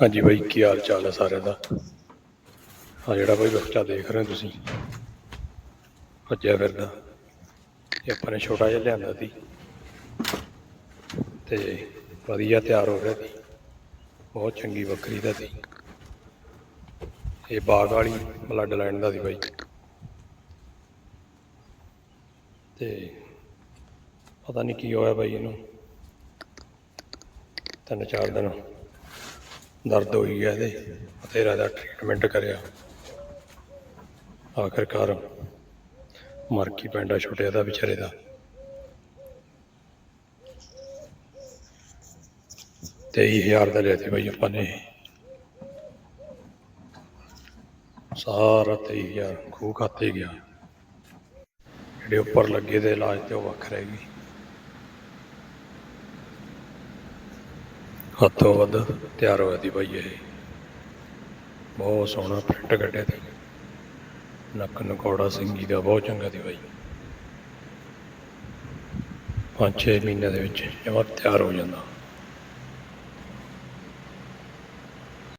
ਹਾਂਜੀ ਬਾਈ, ਕੀ ਹਾਲ ਚਾਲ ਹੈ ਸਾਰਿਆਂ ਦਾ? ਆ ਜਿਹੜਾ ਬਾਈ ਬੱਚਾ ਦੇਖ ਰਹੇ ਹੋ ਤੁਸੀਂ, ਭੱਜਿਆ ਫਿਰਦਾ। ਇਹ ਆਪਾਂ ਨੇ ਛੋਟਾ ਜਿਹਾ ਲਿਆਂਦਾ ਸੀ। ਤੇ ਵਧੀਆ ਤਿਆਰ ਹੋ ਰਿਹਾ ਸੀ। ਬਹੁਤ ਚੰਗੀ ਬੱਕਰੀ ਦਾ ਸੀ। ਇਹ ਬਾਗ ਵਾਲੀ ਬਲੱਡ ਲਾਈਨ ਦਾ ਸੀ ਬਾਈ। ਤੇ ਪਤਾ ਨਹੀਂ ਕੀ ਹੋਇਆ ਬਾਈ ਇਹਨੂੰ। ਤਿੰਨ ਚਾਰ ਦਿਨ ਦਰਦ ਹੋਈ ਹੈ ਇਹਦੇ। ਬਥੇਰਾ ਦਾ ਟ੍ਰੀਟਮੈਂਟ ਕਰਿਆ। ਆਖਰਕਾਰ ਮਰ ਕੀ ਪੈਂਦਾ ਛੋਟੇ ਦਾ, ਵਿਚਾਰੇ ਦਾ। ਤੇਈ ਹਜ਼ਾਰ ਦਾ ਲਿਆ ਸੀ ਬਾਈ ਆਪਾਂ ਨੇ। ਸਾਰਾ ਤੇਈ ਹਜ਼ਾਰ ਖੂਹ ਖਾਤੇ ਗਿਆ। ਜਿਹੜੇ ਉੱਪਰ ਲੱਗੇ ਦੇ ਇਲਾਜ ਤੇ ਉਹ ਵੱਖ ਰਹਿ ਗਈ ਹੱਥੋਂ ਵੱਧ ਤਿਆਰ ਹੋਇਆ ਦੀ ਬਾਈ ਇਹ। ਬਹੁਤ ਸੋਹਣਾ ਪ੍ਰਿੰਟ ਕੱਢਿਆ ਸੀ ਨੱਕ ਨਕੌੜਾ ਸਿੰਘੀ ਦਾ ਬਹੁਤ ਚੰਗਾ ਦੀ ਬਾਈ। ਪੰਜ ਛੇ ਮਹੀਨਿਆਂ ਦੇ ਵਿੱਚ ਜਮਾ ਤਿਆਰ ਹੋ ਜਾਂਦਾ।